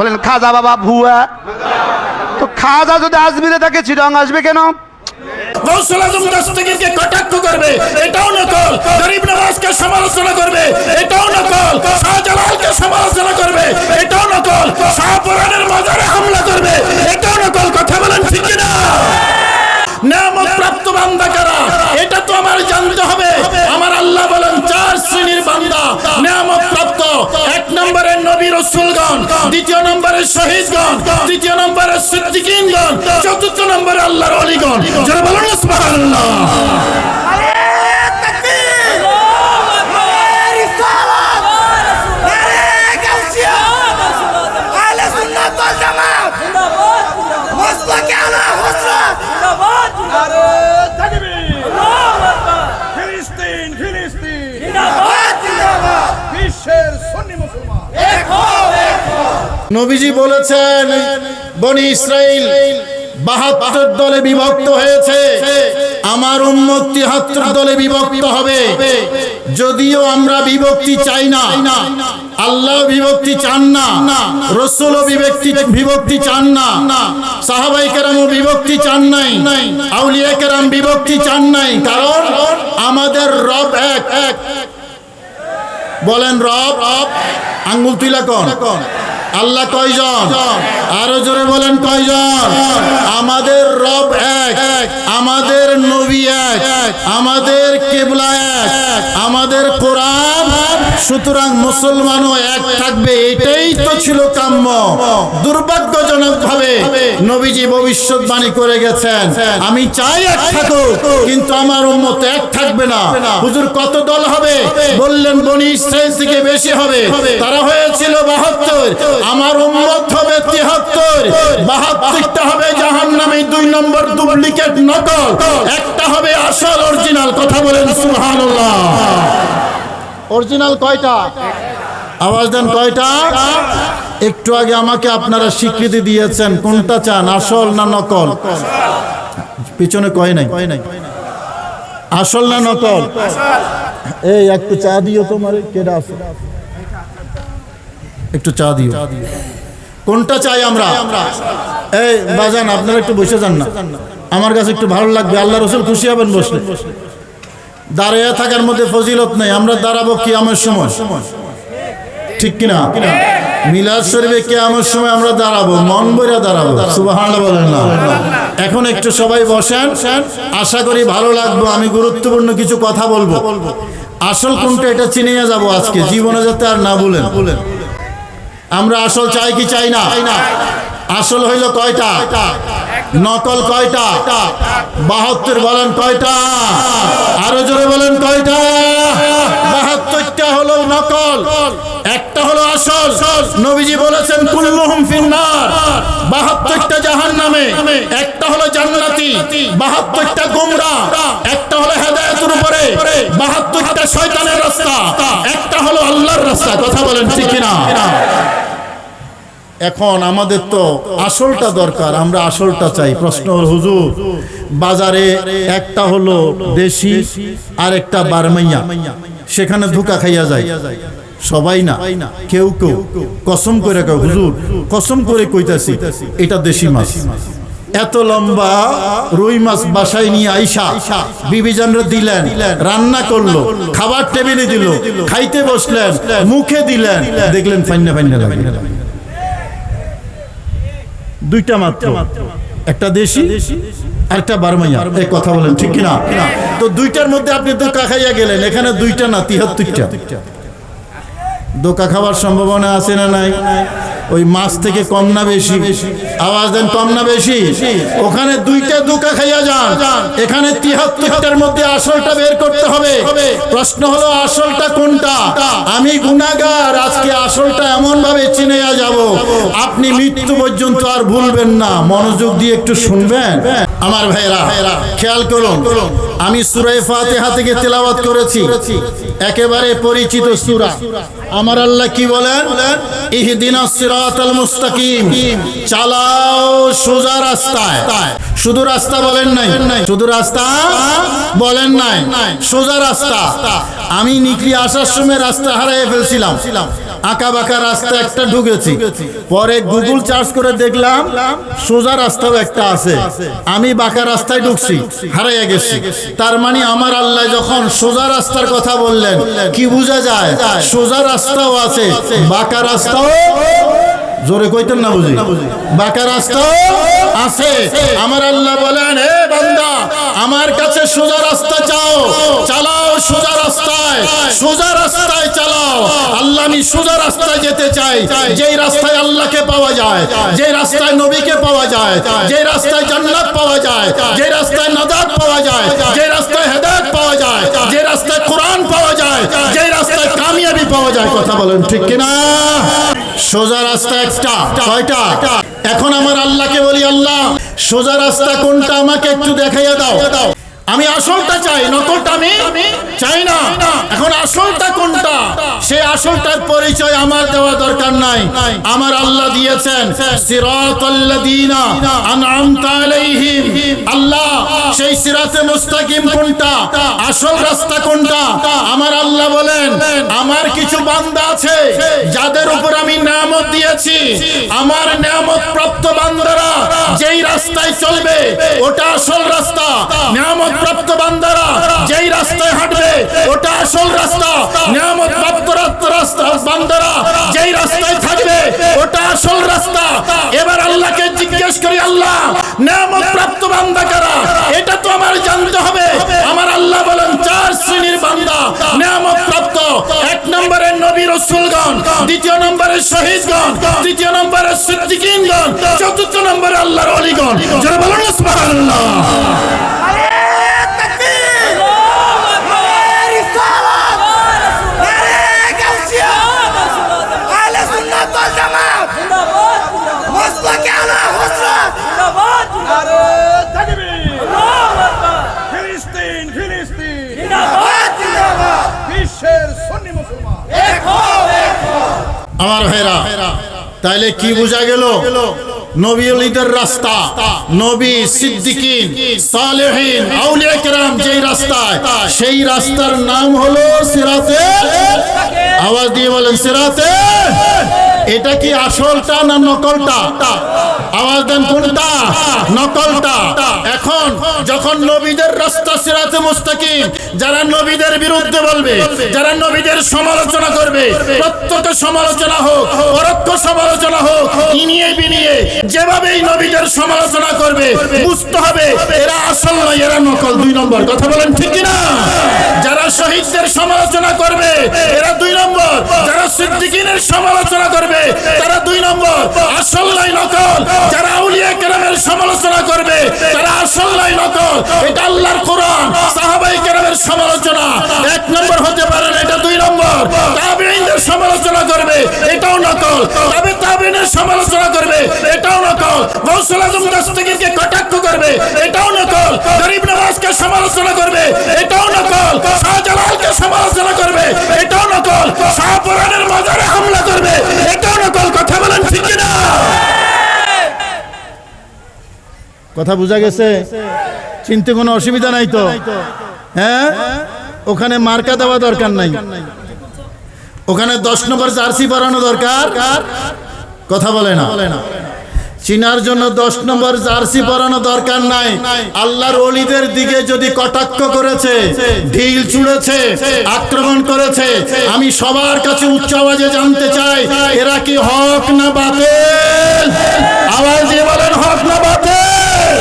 বলেন, খাজা বাবা, ভুয়া। তো খাজা যদি আজমিরে থাকে, চিরং আসবে কেন? কটাক্ষ করবে, এটাও গরিব সমালোচনা করবে, এটাও নকল। সমালোচনা করবে, এটাও হামলা করবে, এটাও কথা না শ্রেণির বান্দা নিয়ামত প্রাপ্ত এক নম্বরে নবী রসুলগণ, দ্বিতীয় নম্বরে শহীদগণ, তৃতীয় নম্বরে সিদ্দিকিনগণ, চতুর্থ নম্বরে আল্লাহর অলিগণ। যারা বলেন, সুবহানাল্লাহ। নবীজি বলেছেন, বনি ইসরাইল বাহাত্তর দলে বিভক্ত হয়েছে। আমার উম্মত তিহাত্তর দলে বিভক্ত হবে। যদিও আমরা বিভক্তি চাই না, আল্লাহ বিভক্তি চান না রসুল বিভক্তি বিভক্তি চান না, সাহাবাই কেরামও বিভক্তি চান নাই, আউলিয়া কেরাম বিভক্তি চান নাই, কারণ আমাদের রব এক। এক বলেন রব রব, আঙ্গুল তুইলা কোন। আল্লাহ কয়জন? আরও জোরে বলেন কয়জন? আমাদের রব এক, আমাদের নবী এক, আমাদের কেবলা এক, আমাদের কোরআন সুতরাং মুসলমানও এক থাকবে, এটাই তো ছিল কাম্য। দুর্ভাগ্যজনক ভাবে নবীজি ভবিষ্যৎবাণী করে গেছেন, আমি চাই এক থাকুক, কিন্তু আমার উম্মত এক থাকবে না। হুজুর, কত দল হবে? বললেন, বনি ইসরায়েল থেকে বেশি হবে। তারা হয়েছিল বাহাত্তর, আমার উম্মত হবে তিহাত্তর, বাহাত্তরটা হবে জাহান নামে দুই নম্বর ডুপ্লিকেট নকল, একটা হবে আসল অরিজিনাল, কথা বলেন সুবহানাল্লাহ। অরিজিনাল কয়টা? আওয়াজ দেন কয়টা? একটু আগে আমাকে আপনারা স্বীকৃতি দিয়েছেন। কোনটা চান, আসল না নকল? পিছনে কয় নাই? আসল না নকল? এই, একটু চা দিও তোমার, কেডা আছে? একটু চা দিও। কোনটা চাই আমরা? এই, বাজান, আপনারা একটু বসে যান না। আমার কাছে একটু ভালো লাগবে। আল্লাহ রসুল খুশি হবেন বসলে। দাঁড়িয়ে থাকার মধ্যে ফজিলত নেই, আমরা দাঁড়াবো কি আমার সময়। ঠিক কিনা? মিলাদ শরীফে কে আমার সময় আমরা দাঁড়াবো, মন বইরা দাঁড়াবো বলেন এখন একটু সবাই বসেন, আশা করি ভালো লাগবে, আমি গুরুত্বপূর্ণ কিছু কথা বলব। আসল কোনটা এটা চিনে যাব আজকে, জীবনে যাতে আর না বলেন আমরা আসল চাই কি চাই না? আসল হইল কয়টা? নকল কয়টা? বাহাত্তর বলেন কয়টা? আরও জোরে বলেন কয়টা? বাহাত্তরটা হলো নকল, একটা হলো আসল। নবীজি বলেছেন, কুল্লুহুম ফিন্নার। বাহাত্তরটা জাহান নামে একটা হলো জান্নাতি। বাহাত্তরটা গুমরা। এখন আমাদের তো আসলটা দরকার, আমরা আসলটা চাই। প্রশ্ন, হুজুর, বাজারে একটা হলো দেশি আর একটা বারমাইয়া। সেখানে ধোকা খাইয়া যায়। সবাই না, কেউ কেউ। কসম করে কেউ হুজুর, কসম করে কইতাছি, এটা দেশি মাছ। এত লম্বা রুই মাছ বাসায় নিয়ে আইসা বিবিজানরা দিলেন, রান্না করল, খাবার টেবিলে দিল, খাইতে বসলেন, মুখে দিলেন, দেখলেন ফাইন্না ফাইন্না লাগলেন দুইটা মাত্র। একটা দেশি আরেকটা বারমাইয়া এই কথা বলেন ঠিক কিনা? তো দুইটার মধ্যে আপনি দোকা খাইয়া গেলেন এখানে দুইটা না তিহাত্তরটা। দোকা খাওয়ার সম্ভাবনা আছে না নাই? ওই মাছ থেকে কম না বেশি। আওয়াজ দেন, কম না বেশি। ওখানে দুইটা দোকা খাইয়া যান। এখানে তিহাত্তরটার মধ্যে আসলটা বের করতে হবে। প্রশ্ন হলো, আসলটা কোনটা? আমি গুনাগার আজকে আসলটা এমন ভাবে চিনে যাব। আপনি মৃত্যু পর্যন্ত আর ভুলবেন না। মনোযোগ দিয়ে একটু শুনবেন। আমার ভাইরা খেয়াল করুন, আমি সুরাই ফাতিহা থেকে তেলাওয়াত করেছি। একেবারে পরিচিত সূরা। আমার আল্লাহ কি বলেন? ইহদিনাস সিরাতাল মুস্তাকিম। চালাও সোজা রাস্তায়। শুধু রাস্তা বলেন নাই। শুধু রাস্তা বলেন নাই। সোজা রাস্তা। আমি নিকলি আসার সময় রাস্তা হারিয়ে ফেলছিলাম। আঁকা বাঁকা রাস্তা একটা ঢুকেছি। পরে গুগল চার্জ করে দেখলাম, সোজা রাস্তাও একটা আছে। আমি বাঁকা রাস্তায় ঢুকছি, হারাইয়া গেছি। তার মানে আমার আল্লাহ যখন সোজা রাস্তার কথা বললেন, কি বোঝা যায়? সোজা রাস্তাও আছে, বাঁকা রাস্তাও জোরে কইতেন না বুঝি? বাঁকা রাস্তাও আছে। আমার আল্লাহ বলেন হে বান্দা আমার কাছে সোজা রাস্তা চাও। চালাও সোজা রাস্তায়। সোজা রাস্তায় চালাও। আল্লাহ আমি সোজা রাস্তায় যেতে চাই। যেই রাস্তায় আল্লাহকে পাওয়া যায় যে রাস্তায় নবীকে পাওয়া যায় যে রাস্তায় জান্নাত পাওয়া যায় যে রাস্তায় নাজাত পাওয়া যায় যে রাস্তায় হেদায়েত পাওয়া যায় যে রাস্তায় কোরআন পাওয়া যায় যে রাস্তায় কামিয়াবি পাওয়া যায়। কথা বলেন ঠিক কিনা? সোজা রাস্তা একটা, কয়টা? এখন আমার আল্লাহকে বলি, আল্লাহ, সোজা রাস্তা কোনটা আমাকে একটু দেখাইয়া দাও। আমি আসলটা চাই, নকলটা আমি চাই না। এখন আসলটা কোনটা? সে আসলটার পরিচয় আমার দেওয়া দরকার নাই। আমার আল্লাহ দিয়েছেন, সিরাতাল্লাযীনা আল্লাহ, সেই সিরাতে মুস্তাকিম কোনটা? আসল রাস্তা কোনটা? আমার আল্লাহ বলেন, আমার কিছু বান্দা আছে, যাদের উপর আমি নিয়ামত দিয়েছি। আমার নিয়ামত প্রাপ্ত বান্দারা যেই রাস্তায় চলবে, ওটা আসল রাস্তা। নিয়ামত প্রাপ্ত বান্দারা যেই রাস্তায় হাঁটবে, ওটা আসল রাস্তা। নিয়ামত প্রাপ্ত রাস্তা বান্দারা যেই রাস্তায় থাকবে ওটা আসল রাস্তা। এবার আল্লাহকে জিজ্ঞেস করি, আল্লাহ, নিয়ামত প্রাপ্ত বান্দা কারা? এটা তো আমার জানতে হবে। আমার আল্লাহ বলেন, চার শ্রেণির বান্দা, নিয়ামত প্রাপ্ত। এক নম্বরে নবী রসুলগণ, দ্বিতীয় নম্বরে শহীদগণ, তৃতীয় নম্বরে সিদ্দিকিনগণ, চতুর্থ নম্বরে আল্লাহর অলিগণ। যারা বলেন সুবহানাল্লাহ। আমার ভাইরা, তাইলে কি বোঝা গেল? নবী অলিদের রাস্তা, নবী সিদ্দিকিন, সালেহিন আউলিয়া কেরাম যেই রাস্তায়, সেই রাস্তার নাম হলো সিরাতে আওয়াজ দিয়ে বলেন, সিরাতে এটা কি আসলটা না নকলটা? আওয়াজ দেন কোনটা? নকলটা। এখন যখন নবীদের রাস্তা সিরাতে মুস্তাকিম, যারা নবীদের বিরুদ্ধে বলবে, যারা নবীদের সমালোচনা করবে প্রত্যক্ষ সমালোচনা হোক, পরোক্ষ সমালোচনা হোক ইনিয়ে বিনিয়ে যেভাবেই নবীদের সমালোচনা করবে, বুঝতে হবে এরা আসল নয়, এরা নকল। দুই নম্বর, কথা বলেন ঠিক না যারা শহীদদের সমালোচনা করবে, এরা দুই নম্বর। যারা সিদ্দিকিনের সমালোচনা করবে, তারা দুই নম্বর। আসল নাই নকল। যারা আউলিয়া কেরামের সমালোচনা করবে, তারা আসল নাই নকল। এটা আল্লাহর কোরআন, সাহাবাই কেরামের সমালোচনা। এক নম্বর হতে পারে এটা দুই নম্বর। তাবেঈনদের সমালোচনা করবে এটাও নকল। তবে তাবেঈনের সমালোচনা করবে। এটাও নকল। গৌসুল আজম দস্তগীরকে কটাক্ষ করবে। এটাও নকল। গরিব নওয়াজকে সমালোচনা করবে। এটাও নকল। শাহজালালকে সমালোচনা করবে। এটাও নকল। শাহপুরানের মাজারে হামলা করবে। এটাও নকল। কথা বলেন ঠিক না কথা বোঝা গেছে? চিনতে কোনো অসুবিধা নাই তো? হ্যাঁ? ওখানে মার্কা দেওয়া দরকার নাই। ওখানে দশ নম্বর জার্সি বাড়ানো দরকার। কথা বলে না। চিনার জন্য দশ নম্বর জার্সি পরানো দরকার নাই। আল্লাহর অলিদের দিকে যদি কটাক্ষ করেছে, ঢিল ছুঁড়েছে, আক্রমণ করেছে, আমি সবার কাছে উচ্চ আওয়াজে জানতে চাই, এরা কি হক না বাতিল? আওয়াজ বলেন, হক না বাতিল?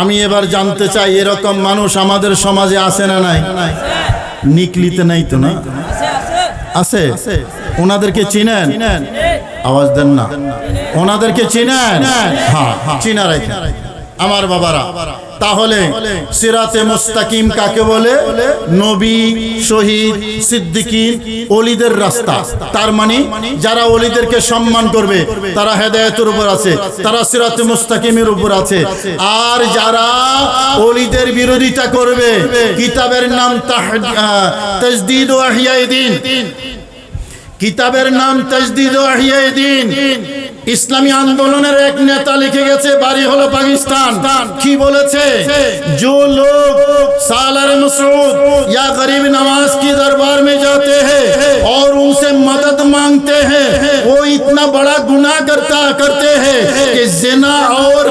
আমি এবার জানতে চাই, এরকম মানুষ আমাদের সমাজে আছে না নাই? নিকলিতে নাই তো না? আছে? ওনাদেরকে চিনেন? আওয়াজ দেন না। ওনাদেরকে চিনেন? হ্যাঁ চিনারাই আমার বাবারা। তাহলে সিরাতে মুস্তাকিম কাকে বলে? নবী শহীদ সিদ্দিকিন অলিদের রাস্তা। তার মানে যারা অলিদেরকে সম্মান করবে তারা হেদায়েতের উপর আছে তারা সিরাতে মুস্তাকিমের উপর আছে। আর যারা অলিদের বিরোধিতা করবে কিতাবের নাম তাজদিদ ও দিন। কিতাবের নাম তজদিদ ও দিন। ইসলামী আন্দোলনের এক নেতা লিখে গেছে বাড়ি হলো পাকিস্তান কি বলেছে जो लोग सालर मसरूद या गरीब नवाज की दरबार में जाते हैं और उनसे मदद मांगते हैं वो इतना बड़ा गुनाह करता करते हैं कि जिना और खजफ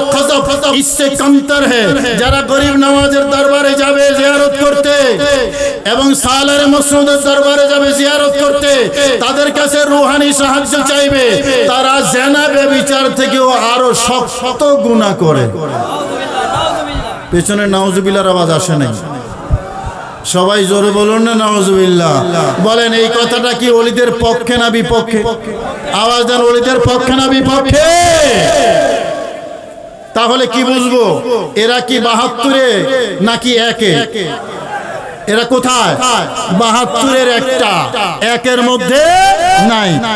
इससे कमतर है যারা গরিব নওয়াজের দরবারে যাবে জিয়ারত করতে এবং সালারে মসরুদের দরবারে যাবে জিয়ারত করতে তাদের কাছে রুহানি সাহায্য চাইবে তারা জেনা ব্যভিচার থেকেও আরো শত গুনাহ করে পেছনে নাউজুবিল্লার আওয়াজ আসে নাই সবাই জোরে বলুন না নাউজুবিল্লাহ বলেন এই কথাটা কি অলিদের পক্ষে না বিপক্ষে আওয়াজ দেন অলিদের পক্ষে না বিপক্ষে তাহলে কি বুঝব? এরা কি বাহাত্তরে নাকি একে? এরা কোথায়? বাহাত্তরের একটা। একের মধ্যে নাই।